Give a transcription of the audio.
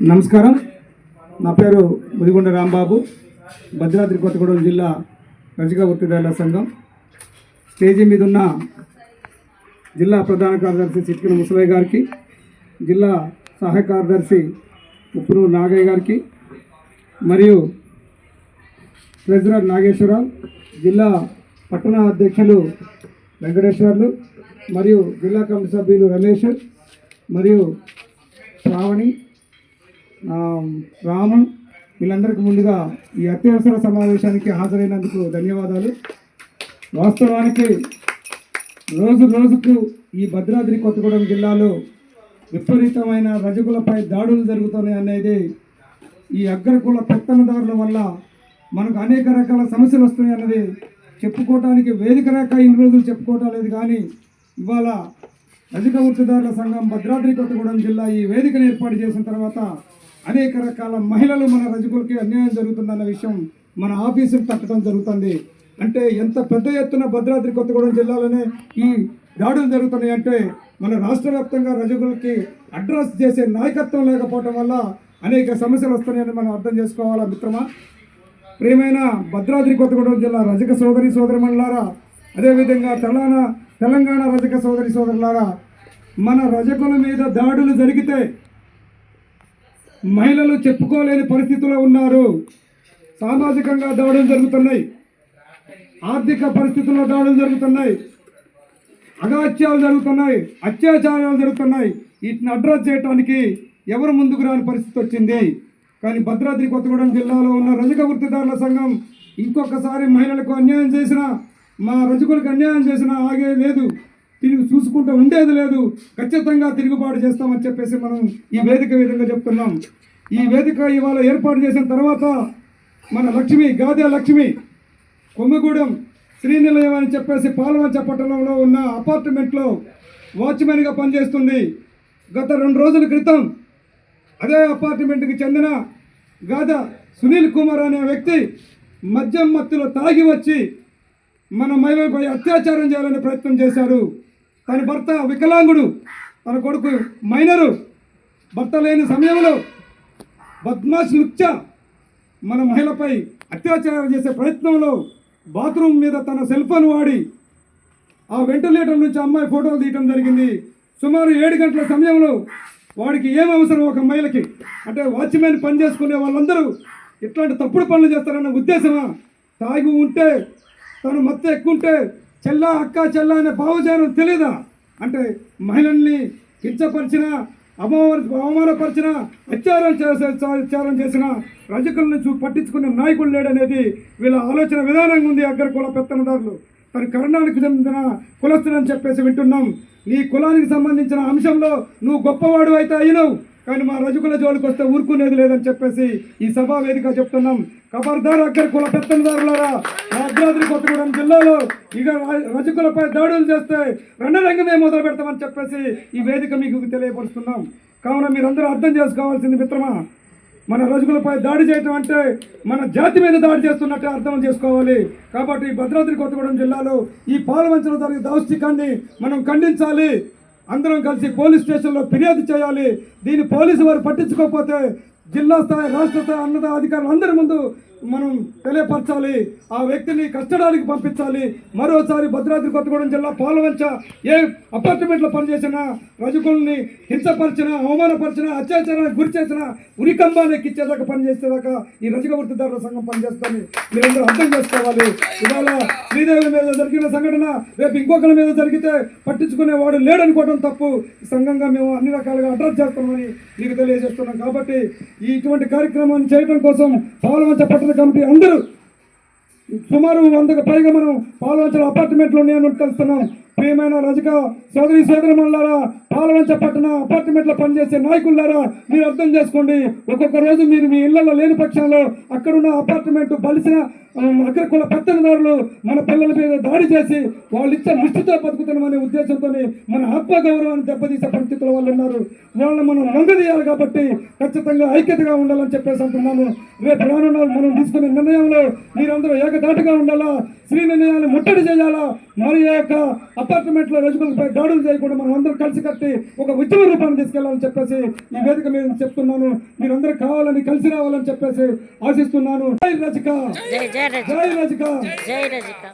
నమస్కారం. నా పేరు ముదిగొండ రాంబాబు. భద్రాద్రి కొత్తగూడెం జిల్లా రజక వృత్తిదారుల సంఘం. స్టేజీ మీద ఉన్న జిల్లా ప్రధాన కార్యదర్శి చిట్కిన ముసలయ్య గారికి జిల్లా సహాయ కార్యదర్శి ఉప్పురు నాగయ్య గారికి మరియు ట్రెజరర్ నాగేశ్వరరావు జిల్లా పట్టణ అధ్యక్షులు వెంకటేశ్వర్లు మరియు జిల్లా కమిటీ సభ్యులు రమేష్ మరియు శ్రావణి రామన్ రాము వీళ్ళందరికీ ముందుగా ఈ అత్యవసర సమావేశానికి హాజరైనందుకు ధన్యవాదాలు. వాస్తవానికి రోజు రోజుకు ఈ భద్రాద్రి కొత్తగూడెం జిల్లాలో విపరీతమైన రజకులపై దాడులు జరుగుతున్నాయి అనేది ఈ అగ్రకుల పెత్తనదారుల వల్ల మనకు అనేక రకాల సమస్యలు వస్తున్నాయి అన్నది చెప్పుకోవటానికి వేదిక రాక ఇన్ని రోజులు చెప్పుకోవటం లేదు కానీ ఇవాళ రజక వృత్తిదారుల సంఘం భద్రాద్రి కొత్తగూడెం జిల్లా ఈ వేదికను ఏర్పాటు చేసిన తర్వాత అనేక రకాల మహిళలు మన రజకులకి అన్యాయం జరుగుతుందన్న విషయం మన ఆఫీసులు తట్టడం జరుగుతుంది. అంటే ఎంత పెద్ద ఎత్తున భద్రాద్రి కొత్తగూడెం జిల్లాలోనే ఈ దాడులు జరుగుతున్నాయి అంటే మన రాష్ట్ర వ్యాప్తంగా రజకులకి అడ్రస్ చేసే నాయకత్వం లేకపోవటం వల్ల అనేక సమస్యలు వస్తున్నాయని మనం అర్థం చేసుకోవాలా మిత్రమా? ప్రియమైన భద్రాద్రి కొత్తగూడెం జిల్లా రజక సోదరి సోదరిమణులారా అదేవిధంగా తెలంగాణ తెలంగాణ రజక సోదరి సోదరులారా మన రజకుల మీద దాడులు జరిగితే మహిళలు చెప్పుకోలేని పరిస్థితిలో ఉన్నారు. సామాజికంగా దాడులు జరుగుతున్నాయి. ఆర్థిక పరిస్థితుల్లో దాడులు జరుగుతున్నాయి. అగాత్యాలు జరుగుతున్నాయి. అత్యాచారాలు జరుగుతున్నాయి. వీటిని అడ్రస్ చేయడానికి ఎవరు ముందుకు రాని పరిస్థితి వచ్చింది. కానీ భద్రాద్రి కొత్తగూడెం జిల్లాలో ఉన్న రజక వృత్తిదారుల సంఘం ఇంకొకసారి మహిళలకు అన్యాయం చేసిన మా రజకులకు అన్యాయం చేసిన ఆగే లేదు. తిరిగి చూసుకుంటూ ఉండేది లేదు. ఖచ్చితంగా తిరుగుబాటు చేస్తామని చెప్పేసి మనం ఈ వేదిక విధంగా చెప్తున్నాం. ఈ వేదిక ఇవాళ ఏర్పాటు చేసిన తర్వాత మన లక్ష్మి గాదే లక్ష్మి కొమ్మగూడెం శ్రీనిలయం అని చెప్పేసి పాల్వంచ పట్టణంలో ఉన్న అపార్ట్మెంట్లో వాచ్మెన్గా పనిచేస్తుంది. గత రెండు రోజుల క్రితం అదే అపార్ట్మెంట్కి చెందిన గాథ సునీల్ కుమార్ అనే వ్యక్తి మద్యం మత్తులో తాగి వచ్చి మన మహిళలపై అత్యాచారం చేయాలని ప్రయత్నం చేశాడు తన భర్త వికలాంగుడు. తన కొడుకు మైనరు. భర్త లేని సమయంలో బద్మాష్ లుచ్చా మన మహిళపై అత్యాచారం చేసే ప్రయత్నంలో బాత్రూమ్ మీద తన సెల్ ఫోన్ వాడి ఆ వెంటిలేటర్ నుంచి అమ్మాయి ఫోటోలు తీయటం జరిగింది. సుమారు ఏడు గంటల సమయంలో వాడికి ఏం అవసరం ఒక మహిళకి? అంటే వాచ్మెన్ పని చేసుకునే వాళ్ళందరూ ఇట్లాంటి తప్పుడు పనులు చేస్తారన్న ఉద్దేశమా? తాగి ఉంటే తను మత్తు ఎక్కువ ఉంటే చెల్లా అక్క చెల్ల అనే భావజాలం తెలియదా అంటే మహిళల్ని కించపరిచిన అమ్మవారి అవమానపరిచిన అత్యాచారం చేసారం చేసిన రజకులను చూ పట్టించుకునే నాయకుడు లేడనేది వీళ్ళ ఆలోచన విధానంగా ఉంది అగ్ర కుల పెత్తనదారులు. తన కర్ణాటకకు చెందిన కులస్తుడని చెప్పేసి వింటున్నాం. నీ కులానికి సంబంధించిన అంశంలో నువ్వు గొప్పవాడు అయితే అయినవు. కానీ మా రజకుల జోలికి వస్తే ఊరుకునేది లేదని చెప్పేసి ఈ సభా వేదిక చెప్తున్నాం. కబర్దార్ అగ్గర కుల పెత్తందారులారా భద్రాద్రి కొత్తగూడెం జిల్లాలో ఇక రజకులపై దాడులు చేస్తే రణరంగమే మొదలు పెడతామని చెప్పేసి ఈ వేదిక మీకు తెలియపరుస్తున్నాం. కావున మీరందరూ అర్థం చేసుకోవాల్సింది మిత్రమా మన రజకులపై దాడి చేయటం అంటే మన జాతి మీద దాడి చేస్తున్నట్టే అర్థం చేసుకోవాలి. కాబట్టి భద్రాద్రి కొత్తగూడెం జిల్లాలో ఈ పాలవంచలో జరిగే దౌష్టికాన్ని మనం ఖండించాలి. అందరం కలిసి పోలీస్ స్టేషన్లో ఫిర్యాదు చేయాలి. దీన్ని పోలీసు వారు పట్టించుకోకపోతే జిల్లా స్థాయి రాష్ట్ర స్థాయి అన్నత అధికారులు అందరి ముందు మనం తెలియపరచాలి. ఆ వ్యక్తిని కష్టడానికి పంపించాలి. మరోసారి భద్రాద్రి కొత్తగూడెం జిల్లా పాలవంచ ఏ అపార్ట్మెంట్లో పనిచేసిన రజకుల్ని హింసపరిచిన అవమానపరిచిన అత్యాచారానికి గురి చేసిన ఉరికంబానికి ఇచ్చేదాకా పనిచేసేదాకా ఈ రజక వృత్తిదారుల సంఘం పనిచేస్తుంది. మీరందరూ అర్థం చేసుకోవాలి. ఇవాళ శ్రీదేవి మీద జరిగిన సంఘటన రేపు ఇంకొకరి మీద జరిగితే పట్టించుకునే వాడు లేడనుకోవడం తప్పు. సంఘంగా మేము అన్ని రకాలుగా అడ్రస్ చేస్తామని మీకు తెలియజేస్తున్నాం. కాబట్టి ఇటువంటి కార్యక్రమాన్ని చేయడం కోసం పాలవంచ పట్టణ కమిటీ అందరూ సుమారు వందకు పైగా మనం పాలవంచల అపార్ట్మెంట్లో నేను కలుస్తున్నాం ప్రియమైన రజక సోదరి సోదరి మళ్ళారా పాలవంచ పట్టణ అపార్ట్మెంట్లో పనిచేసే నాయకులారా మీరు అర్థం చేసుకోండి. ఒక్కొక్క రోజు మీరు మీ ఇళ్ళలో లేని పక్షంలో అక్కడున్న అపార్ట్మెంట్ బలిసిన అగ్రకుల పెత్తనదారులు మన పిల్లల మీద దాడి చేసి వాళ్ళు ఇచ్చే నిష్ఠతో బతుకుతున్నామనే ఉద్దేశంతో మన ఆత్మగౌరవాన్ని దెబ్బతీసే పరిస్థితుల వాళ్ళు ఉన్నారు. వాళ్ళని మనం వంగదీయాలి కాబట్టి ఖచ్చితంగా ఐక్యతగా ఉండాలని చెప్పేసి అంటున్నాను. రేపు రానున్న మనం తీసుకునే నిర్ణయంలో మీరందరూ ఏకదాటిగా ఉండాలా? శ్రీ నిర్ణయాన్ని ముట్టడి చేయాలా? మరి యొక్క అపార్ట్మెంట్లో రజకులపై దాడులు చేయకుండా మనం అందరం కలిసి కట్టి ఒక ఉద్యమ రూపాన్ని తీసుకెళ్ళాలని చెప్పేసి ఈ వేదిక మీద చెప్తున్నాను. మీరందరూ కావాలని కలిసి రావాలని చెప్పేసి ఆశిస్తున్నాను. జై రజిక! జై జై రజ జై రజిక! జై రజిక!